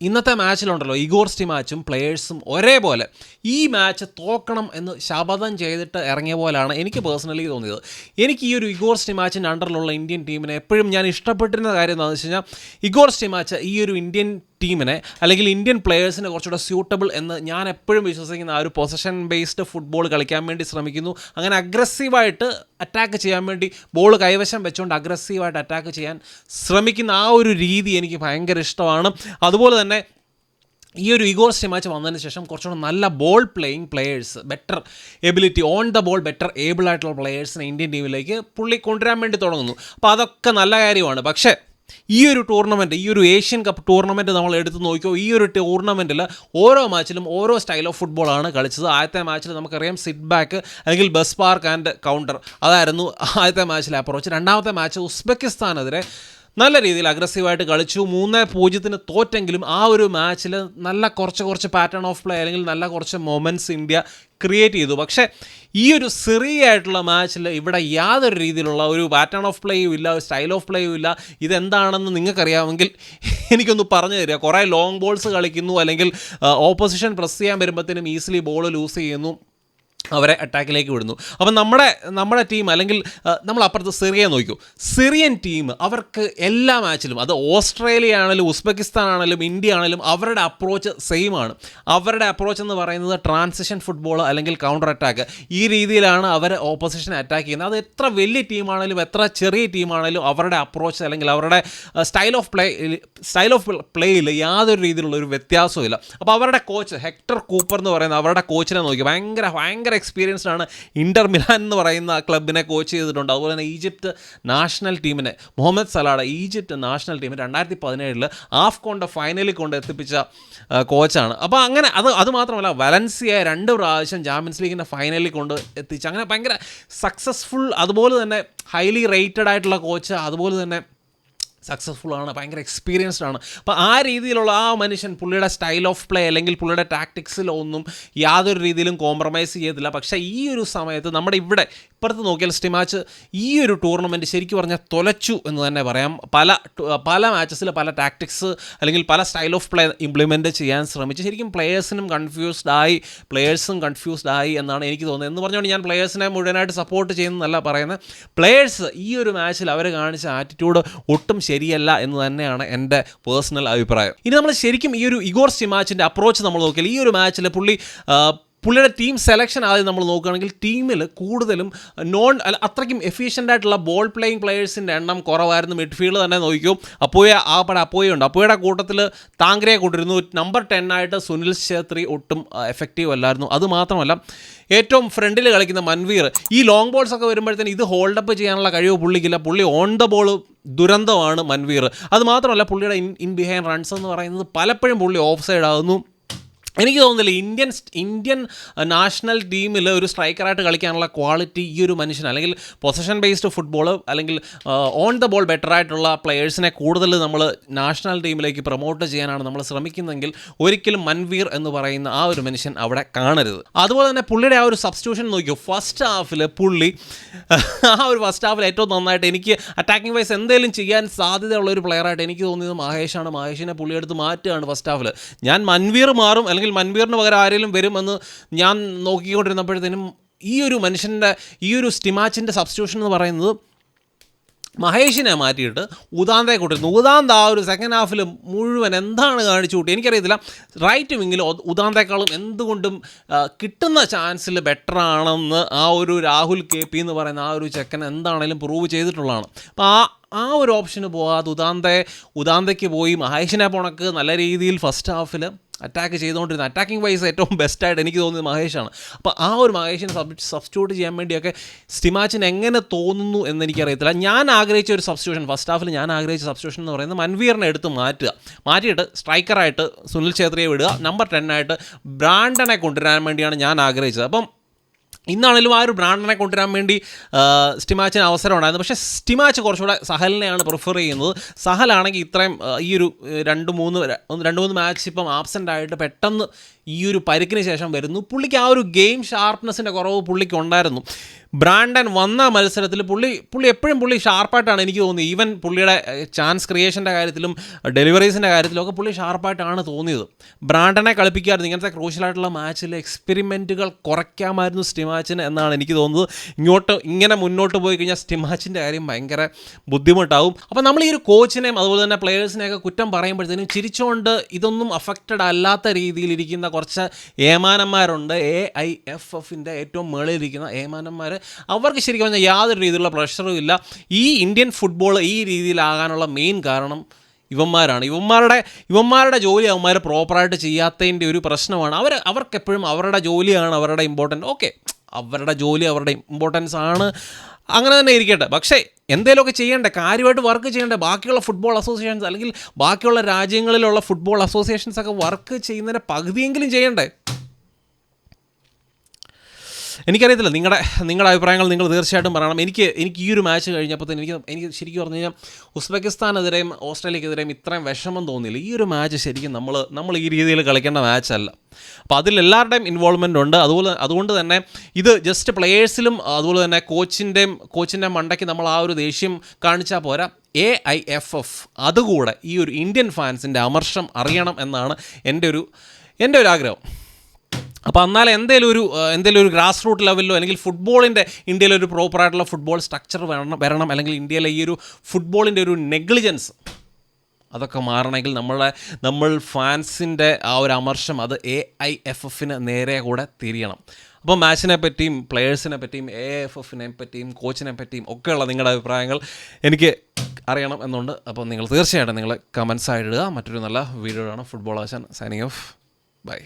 ഇന്നത്തെ മാച്ചിലുണ്ടല്ലോ ഇഗോർസ്റ്റി മാച്ചും പ്ലെയേഴ്സും ഒരേപോലെ. ഈ മാച്ച് തോക്കണം എന്ന് ശപഥം ചെയ്തിട്ട് ഇറങ്ങിയ പോലെയാണ് എനിക്ക് പേഴ്സണലി തോന്നിയത്. എനിക്ക് ഈ ഒരു ഇഗോർസ്റ്റി മാച്ചിന്റെ അണ്ടറിലുള്ള ഇന്ത്യൻ ടീമിനെ എപ്പോഴും ഞാൻ ഇഷ്ടപ്പെട്ടിരുന്ന കാര്യം എന്താണെന്ന് വെച്ച് കഴിഞ്ഞാൽ ഇഗോർസ്റ്റി മാച്ച് ഈ ഒരു ഇന്ത്യൻ ടീമിനെ അല്ലെങ്കിൽ ഇന്ത്യൻ പ്ലെയേഴ്സിനെ കുറച്ചുകൂടെ സ്യൂട്ടബിൾ എന്ന് ഞാൻ എപ്പോഴും വിശ്വസിക്കുന്ന ആ ഒരു പൊസഷൻ ബേസ്ഡ് ഫുട്ബോൾ കളിക്കാൻ വേണ്ടി ശ്രമിക്കുന്നു. അങ്ങനെ അഗ്രസീവായിട്ട് അറ്റാക്ക് ചെയ്യാൻ വേണ്ടി ബോൾ കൈവശം വെച്ചുകൊണ്ട് അഗ്രസീവായിട്ട് അറ്റാക്ക് ചെയ്യാൻ ശ്രമിക്കുന്ന ആ ഒരു രീതി എനിക്ക് ഭയങ്കര ഇഷ്ടമാണ്. അതുപോലെ തന്നെ ഈ ഒരു ഇഗോർ മാച്ച് വന്നതിന് ശേഷം കുറച്ചുകൂടെ നല്ല ball playing players better ability on the ball better able ആയിട്ടുള്ള പ്ലെയേഴ്സിനെ ഇന്ത്യൻ ടീമിലേക്ക് പുള്ളി കൊണ്ടുവരാൻ വേണ്ടി തുടങ്ങുന്നു. അപ്പോൾ അതൊക്കെ നല്ല കാര്യമാണ്. പക്ഷേ ഈ ഒരു ടൂർണമെന്റ് ഈ ഒരു ഏഷ്യൻ കപ്പ് ടൂർണമെന്റ് നമ്മൾ എടുത്ത് നോക്കിയോ ഈ ഒരു ടൂർണമെന്റിൽ ഓരോ മാച്ചിലും ഓരോ സ്റ്റൈൽ ഓഫ് ഫുട്ബോളാണ് കളിച്ചത്. ആദ്യത്തെ മാച്ചിൽ നമുക്കറിയാം സിറ്റ് ബാക്ക് അല്ലെങ്കിൽ ബസ് പാർക്ക് ആൻഡ് കൗണ്ടർ അതായിരുന്നു ആദ്യത്തെ മാച്ചിലെ അപ്രോച്ച് രണ്ടാമത്തെ മാച്ച് ഉസ്ബെക്കിസ്ഥാനെതിരെ നല്ല രീതിയിൽ അഗ്രസീവായിട്ട് കളിച്ചു. മൂന്ന് പൂജ്യത്തിന് തോറ്റെങ്കിലും ആ ഒരു മാച്ചിൽ നല്ല കുറച്ച് കുറച്ച് പാറ്റേൺ ഓഫ് പ്ലേ അല്ലെങ്കിൽ നല്ല കുറച്ച് മൊമെന്റ്സ് ഇന്ത്യ ക്രിയേറ്റ് ചെയ്തു. പക്ഷേ ഈ ഒരു സിറിയായിട്ടുള്ള മാച്ചിൽ ഇവിടെ യാതൊരു രീതിയിലുള്ള ഒരു പാറ്റേൺ ഓഫ് പ്ലേയും ഇല്ല ഒരു സ്റ്റൈൽ ഓഫ് പ്ലേയും ഇല്ല. ഇതെന്താണെന്ന് നിങ്ങൾക്കറിയാമെങ്കിൽ എനിക്കൊന്ന് പറഞ്ഞു തരിക. കുറേ ലോങ് ബോൾസ് കളിക്കുന്നു അല്ലെങ്കിൽ ഓപ്പോസിഷൻ പ്രസ് ചെയ്യാൻ വരുമ്പോഴത്തേനും ഈസിലി ബോൾ ലൂസ് ചെയ്യുന്നു. അവരെ അറ്റാക്കിലേക്ക് വിടുന്നു. അപ്പം നമ്മുടെ നമ്മുടെ ടീം അല്ലെങ്കിൽ നമ്മൾ അപ്പുറത്ത് സിറിയ നോക്കൂ. സിറിയൻ ടീം അവർക്ക് എല്ലാ മാച്ചിലും അത് ഓസ്ട്രേലിയ ആണെങ്കിലും ഉസ്ബെക്കിസ്ഥാൻ ആണെങ്കിലും ഇന്ത്യ ആണെങ്കിലും അവരുടെ അപ്രോച്ച് സെയിം ആണ്. അവരുടെ അപ്രോച്ച് എന്ന് പറയുന്നത് ട്രാൻസിഷൻ ഫുട്ബോൾ അല്ലെങ്കിൽ കൗണ്ടർ അറ്റാക്ക് ഈ രീതിയിലാണ് അവർ ഓപ്പോസിഷൻ അറ്റാക്ക് ചെയ്യുന്നത്. അത് എത്ര വലിയ ടീമാണെങ്കിലും എത്ര ചെറിയ ടീമാണെങ്കിലും അവരുടെ അപ്രോച്ച് അല്ലെങ്കിൽ അവരുടെ style of play style of പ്ലേയിൽ യാതൊരു രീതിയിലുള്ള ഒരു വ്യത്യാസവും ഇല്ല അപ്പോൾ അവരുടെ കോച്ച് ഹെക്ടർ കൂപ്പർ എന്ന് പറയുന്ന അവരുടെ കോച്ചിനെ നോക്കി. ഭയങ്കര ഭയങ്കര എക്സ്പീരിയൻസ്ഡ് ആണ് ഇന്റർ മിലാൻ എന്ന് പറയുന്ന ആ ക്ലബിനെ കോച്ച് ചെയ്തിട്ടുണ്ട്. അതുപോലെ തന്നെ ഈജിപ്ത് നാഷണൽ ടീമിനെ Mohamed Salah Egypt national team രണ്ടായിരത്തി പതിനേഴിൽ ആഫ്കോണിന്റെ ഫൈനലിൽ കൊണ്ട് എത്തിപ്പിച്ച കോച്ചാണ് അപ്പോൾ അങ്ങനെ അത് അത് മാത്രമല്ല രണ്ട് പ്രാവശ്യം ചാമ്പ്യൻസ് ലീഗിന്റെ ഫൈനലിൽ കൊണ്ട് എത്തിച്ച്. അങ്ങനെ ഭയങ്കര സക്സസ്ഫുൾ അതുപോലെ തന്നെ ഹൈലി റേറ്റഡ് ആയിട്ടുള്ള കോച്ച് അതുപോലെ തന്നെ സക്സസ്ഫുൾ ആണ് ഭയങ്കര എക്സ്പീരിയൻസ്ഡ് ആണ്. അപ്പോൾ ആ രീതിയിലുള്ള ആ മനുഷ്യൻ പുള്ളിയുടെ സ്റ്റൈൽ ഓഫ് പ്ലേ അല്ലെങ്കിൽ പുള്ളിയുടെ ടാക്ടിക്സിലൊന്നും യാതൊരു രീതിയിലും കോംപ്രമൈസ് ചെയ്തില്ല. പക്ഷേ ഈ ഒരു സമയത്ത് നമ്മുടെ ഇവിടെ ഇപ്പുറത്ത് നോക്കിയാൽ സ്റ്റിമാച്ച് ഈ ഒരു ടൂർണമെന്റ് ശരിക്കും പറഞ്ഞാൽ തൊലച്ചു എന്ന് തന്നെ പറയാം. പല പല മാച്ചസിൽ പല ടാക്ടിക്സ് അല്ലെങ്കിൽ പല സ്റ്റൈൽ ഓഫ് പ്ലേ ഇംപ്ലിമെന്റ് ചെയ്യാൻ ശ്രമിച്ചു ശരിക്കും പ്ലെയേഴ്സിനും കൺഫ്യൂസ്ഡ് ആയി പ്ലെയേഴ്സും കൺഫ്യൂസ്ഡ് ആയി എന്നാണ് എനിക്ക് തോന്നുന്നത്. എന്ന് പറഞ്ഞുകൊണ്ട് ഞാൻ പ്ലെയേഴ്സിനെ മുഴുവനായിട്ട് സപ്പോർട്ട് ചെയ്യുന്നതല്ല പറയുന്നത്. പ്ലെയേഴ്സ് ഈ ഒരു മാച്ചിൽ അവർ കാണിച്ച ആറ്റിറ്റ്യൂഡ് ഒട്ടും ശരിയല്ല എന്ന് തന്നെയാണ് എന്റെ പേഴ്സണൽ അഭിപ്രായം. ഇനി നമ്മൾ ശരിക്കും ഈ ഒരു ഇഗോർ സിമാച്ചിന്റെ അപ്രോച്ച് നമ്മൾ നോക്കിയാൽ ഈ ഒരു മാച്ചിൽ പുള്ളി പുള്ളിയുടെ ടീം സെലക്ഷൻ ആദ്യം നമ്മൾ നോക്കുകയാണെങ്കിൽ ടീമിൽ കൂടുതലും നോൺ അത്രയ്ക്കും എഫിഷ്യന്റ് ആയിട്ടുള്ള ബോൾ പ്ലേയിങ് പ്ലെയേഴ്സിന്റെ എണ്ണം കുറവായിരുന്നു. മിഡ്ഫീൽഡ് തന്നെ നോക്കിക്കും. അപ്പോയ ആ പട അപ്പോയ ഉണ്ട്. അപ്പോയുടെ കൂട്ടത്തിൽ താങ്കരയെ കൂട്ടിരുന്നു നമ്പർ ടെൻ ആയിട്ട് സുനിൽ ഛേത്രി ഒട്ടും എഫക്റ്റീവ് അല്ലായിരുന്നു. അത് മാത്രമല്ല ഏറ്റവും ഫ്രണ്ടിൽ കളിക്കുന്ന മൻവീർ ഈ ലോങ് ബോൾസ് ഒക്കെ വരുമ്പോഴത്തേന് ഇത് ഹോൾഡപ്പ് ചെയ്യാനുള്ള കഴിവ് പുള്ളിക്കില്ല. പുള്ളി ഓൺ ദ ബോൾ ദുരന്തമാണ് മൻവീർ. അത് മാത്രമല്ല പുള്ളിയുടെ ഇൻ ഇൻ ബിഹൈൻഡ് റൺസ് എന്ന് പറയുന്നത് പലപ്പോഴും പുള്ളി ഓഫ് സൈഡ് ആകുന്നു. എനിക്ക് തോന്നുന്നില്ല ഇന്ത്യൻ ഇന്ത്യൻ നാഷണൽ ടീമിൽ ഒരു സ്ട്രൈക്കറായിട്ട് കളിക്കാനുള്ള ക്വാളിറ്റി ഈ ഒരു മനുഷ്യൻ അല്ലെങ്കിൽ പൊസഷൻ ബേസ്ഡ് ഫുട്ബോൾ അല്ലെങ്കിൽ ഓൺ ദ ബോൾ ബെറ്റർ ആയിട്ടുള്ള പ്ലെയേഴ്സിനെ കൂടുതൽ നമ്മൾ നാഷണൽ ടീമിലേക്ക് പ്രൊമോട്ട് ചെയ്യാനാണ് നമ്മൾ ശ്രമിക്കുന്നതെങ്കിൽ ഒരിക്കലും മൻവീർ എന്ന് പറയുന്ന ആ ഒരു മനുഷ്യൻ അവിടെ കാണരുത്. അതുപോലെ തന്നെ പുള്ളിയുടെ ആ ഒരു സബ്സ്റ്റിറ്റ്യൂഷൻ നോക്കിയോ ഫസ്റ്റ് ഹാഫിൽ പുള്ളി ആ ഒരു ഫസ്റ്റ് ഹാഫിൽ ഏറ്റവും നന്നായിട്ട് എനിക്ക് അറ്റാക്കിംഗ് വൈസ് എന്തെങ്കിലും ചെയ്യാൻ സാധ്യതയുള്ള ഒരു പ്ലെയറായിട്ട് എനിക്ക് തോന്നിയത് മഹേഷാണ്. മഹേഷിനെ പുള്ളിയെടുത്ത് മാറ്റുകയാണ് ഫസ്റ്റ് ഹാഫിൽ ഞാൻ മൻവീർ മാറും അല്ലെങ്കിൽ മൻവീറിന് പകരം ആരെങ്കിലും വരുമെന്ന് ഞാൻ നോക്കിക്കൊണ്ടിരുന്നപ്പോഴത്തേനും ഈ ഒരു മനുഷ്യന്റെ ഈ ഒരു സ്റ്റിമാച്ചിന്റെ സബ്സ്റ്റിറ്റ്യൂഷൻ എന്ന് പറയുന്നത് മഹേഷിനെ മാറ്റിയിട്ട് ഉദാന്തയെ കൊണ്ടിരുന്നു ഉദാന്ത ആ ഒരു സെക്കൻഡ് ഹാഫിൽ മുഴുവൻ എന്താണ് കാണിച്ചു കൂട്ടി? എനിക്കറിയത്തില്ല. റൈറ്റ് വിങ്ങിൽ ഉദാന്തേക്കാളും എന്തുകൊണ്ടും കിട്ടുന്ന ചാൻസിൽ ബെറ്റർ ആണെന്ന് ആ ഒരു രാഹുൽ കെ പി എന്ന് പറയുന്ന ആ ഒരു ചെക്കൻ എന്താണേലും പ്രൂവ് ചെയ്തിട്ടുള്ളതാണ്. അപ്പോൾ ആ ആ ഒരു ഓപ്ഷന് പോകാതെ ഉദാന്തയെ ഉദാന്തയ്ക്ക് പോയി മഹേഷിനെ പോണക്ക് നല്ല രീതിയിൽ ഫസ്റ്റ് ഹാഫിൽ അറ്റാക്ക് ചെയ്തുകൊണ്ടിരുന്ന അറ്റാക്കിംഗ് വൈസ് ഏറ്റവും ബെസ്റ്റായിട്ട് എനിക്ക് തോന്നുന്നത് മഹേഷാണ്. അപ്പോൾ ആ ഒരു മഹേഷിനെ സബ് സബ്സ്റ്റിറ്റ്യൂട്ട് ചെയ്യാൻ വേണ്ടിയൊക്കെ സ്റ്റിമാച്ചിന് എങ്ങനെ തോന്നുന്നു എന്ന് എനിക്കറിയത്തില്ല. ഞാൻ ആഗ്രഹിച്ച ഒരു സബ്സ്റ്റിറ്റ്യൂഷൻ ഫസ്റ്റ് ഹാഫിൽ ഞാൻ ആഗ്രഹിച്ച സബ്സ്റ്റിറ്റ്യൂഷൻ എന്ന് പറയുന്നത് മൻവീറിനെ എടുത്ത് മാറ്റുക. മാറ്റിയിട്ട് സ്ട്രൈക്കറായിട്ട് സുനിൽ ഛേത്രിയെ വിടുക. നമ്പർ ടെൻ ആയിട്ട് ബ്രാൻഡനെ കൊണ്ടുവരാൻ വേണ്ടിയാണ് ഞാൻ ആഗ്രഹിച്ചത്. അപ്പം ഇന്നാണെങ്കിലും ആ ഒരു ബ്രാൻഡിനെ കൊണ്ടുവരാൻ വേണ്ടി സ്റ്റിമാച്ചിന് അവസരം ഉണ്ടായിരുന്നു. പക്ഷേ സ്റ്റിമാച്ച് കുറച്ചുകൂടെ സഹലിനെയാണ് പ്രിഫർ ചെയ്യുന്നത്. സഹലാണെങ്കിൽ ഇത്രയും ഈ ഒരു രണ്ട് മൂന്ന് രണ്ട് മൂന്ന് മാച്ച് ഇപ്പം ആബ്സെന്റ് ആയിട്ട് പെട്ടെന്ന് ഈ ഒരു പരിക്കിന് ശേഷം വരുന്നു. പുള്ളിക്ക് ആ ഒരു ഗെയിം ഷാർപ്നെസ്സിന്റെ കുറവ് പുള്ളിക്ക് ഉണ്ടായിരുന്നു. ബ്രാൻഡൻ വന്ന മത്സരത്തിൽ പുള്ളി പുള്ളി എപ്പോഴും പുള്ളി ഷാർപ്പായിട്ടാണ് എനിക്ക് തോന്നിയത്. ഈവൻ പുള്ളിയുടെ ചാൻസ് ക്രിയേഷന്റെ കാര്യത്തിലും ഡെലിവറീസിന്റെ കാര്യത്തിലും ഒക്കെ പുള്ളി ഷാർപ്പായിട്ടാണ് തോന്നിയത്. ബ്രാൻഡനെ കളിപ്പിക്കായിരുന്നു ഇങ്ങനത്തെ ക്രൂഷ്യലായിട്ടുള്ള മാച്ചിൽ എക്സ്പെരിമെന്റുകൾ കുറയ്ക്കാമായിരുന്നു സ്റ്റിമാച്ചിന് എന്നാണ് എനിക്ക് തോന്നുന്നത്. ഇങ്ങോട്ട് ഇങ്ങനെ മുന്നോട്ട് പോയി കഴിഞ്ഞാൽ സ്റ്റിമാച്ചിന്റെ കാര്യം ഭയങ്കര ബുദ്ധിമുട്ടാവും. അപ്പോൾ നമ്മൾ ഈ ഒരു കോച്ചിനെയും അതുപോലെ തന്നെ പ്ലെയേഴ്സിനെയൊക്കെ കുറ്റം പറയുമ്പോഴത്തേനും ചിരിച്ചുകൊണ്ട് ഇതൊന്നും അഫക്റ്റഡ് അല്ലാത്ത രീതിയിലിരിക്കുന്ന കുറച്ച് ഏമാനന്മാരുണ്ട്. എ ഐ എഫ് എഫിന്റെ ഏറ്റവും മുകളിലിരിക്കുന്ന ഏമാനന്മാർ അവർക്ക് ശരിക്കും പറഞ്ഞാൽ യാതൊരു രീതിയിലുള്ള പ്രഷറും ഇല്ല. ഈ ഇന്ത്യൻ ഫുട്ബോൾ ഈ രീതിയിലാകാനുള്ള മെയിൻ കാരണം ഇവന്മാരാണ്. ഇവന്മാരുടെ ഇവന്മാരുടെ ജോലി അവന്മാർ പ്രോപ്പറായിട്ട് ചെയ്യാത്തതിന്റെ ഒരു പ്രശ്നമാണ്. അവർ അവർക്കെപ്പോഴും അവരുടെ ജോലിയാണ് അവരുടെ ഇമ്പോർട്ടന്റ് ഓക്കെ അവരുടെ ജോലി അവരുടെ ഇമ്പോർട്ടൻസ് ആണ്. അങ്ങനെ തന്നെ ഇരിക്കട്ടെ. പക്ഷേ എന്തെങ്കിലുമൊക്കെ ചെയ്യണ്ടേ? കാര്യമായിട്ട് വർക്ക് ചെയ്യണ്ടേ? ബാക്കിയുള്ള ഫുട്ബോൾ അസോസിയേഷൻസ് അല്ലെങ്കിൽ ബാക്കിയുള്ള രാജ്യങ്ങളിലുള്ള ഫുട്ബോൾ അസോസിയേഷൻസ് ഒക്കെ വർക്ക് ചെയ്യുന്നതിന്റെ പകുതിയെങ്കിലും ചെയ്യണ്ടേ? എനിക്കറിയത്തില്ല നിങ്ങളുടെ നിങ്ങളുടെ അഭിപ്രായങ്ങൾ നിങ്ങൾ തീർച്ചയായിട്ടും പറയണം. എനിക്ക് എനിക്ക് ഈ ഒരു മാച്ച് കഴിഞ്ഞപ്പോൾ തന്നെ എനിക്ക് എനിക്ക് ശരിക്കും പറഞ്ഞു കഴിഞ്ഞാൽ ഉസ്ബെക്കിസ്ഥാനെതിരെയും ഓസ്ട്രേലിയക്കെതിരെയും ഇത്രയും വിഷമം തോന്നിയില്ല. ഈ ഒരു മാച്ച് ശരിക്കും നമ്മൾ നമ്മൾ ഈ രീതിയിൽ കളിക്കേണ്ട മാച്ചല്ല. അപ്പോൾ അതിൽ എല്ലാവരുടെയും ഇൻവോൾവ്മെന്റ് ഉണ്ട്. അതുപോലെ അതുകൊണ്ട് തന്നെ ഇത് ജസ്റ്റ് പ്ലെയേഴ്സിലും അതുപോലെ തന്നെ കോച്ചിന്റെയും കോച്ചിന്റെ മണ്ടയ്ക്ക് നമ്മൾ ആ ഒരു ദേഷ്യം കാണിച്ചാൽ പോരാ. എ ഐ എഫ് എഫ് അതുകൂടെ ഈ ഒരു ഇന്ത്യൻ ഫാൻസിന്റെ അമർഷം അറിയണം എന്നാണ് എന്റെ ഒരു എന്റെ ഒരു ആഗ്രഹം. അപ്പോൾ എന്നാൽ എന്തെങ്കിലും ഒരു എന്തെങ്കിലും ഒരു ഗ്രാസ് റൂട്ട് ലെവലിലോ അല്ലെങ്കിൽ ഫുട്ബോളിന്റെ ഇന്ത്യയിലെ ഒരു പ്രോപ്പറായിട്ടുള്ള ഫുട്ബോൾ സ്ട്രക്ചർ വരണം വരണം. അല്ലെങ്കിൽ ഇന്ത്യയിലെ ഈ ഒരു ഫുട്ബോളിന്റെ ഒരു നെഗ്ലിജൻസ് അതൊക്കെ മാറണമെങ്കിൽ നമ്മളെ നമ്മൾ ഫാൻസിന്റെ ആ ഒരു അമർഷം അത് എ ഐ എഫ് എഫിന് നേരെ കൂടെ തിരിയണം. അപ്പോൾ മാച്ചിനെ പറ്റിയും പ്ലെയേഴ്സിനെ പറ്റിയും എ എഫ് എഫിനെ പറ്റിയും കോച്ചിനെ പറ്റിയും ഒക്കെയുള്ള നിങ്ങളുടെ അഭിപ്രായങ്ങൾ എനിക്ക് അറിയണം എന്നുണ്ട്. അപ്പോൾ നിങ്ങൾ തീർച്ചയായിട്ടും നിങ്ങൾ കമൻസ് ആയിടുക മറ്റൊരു നല്ല വീഡിയോ ആണ് ഫുട്ബോൾ ആശാൻ സൈനിങ് ഓഫ് ബൈ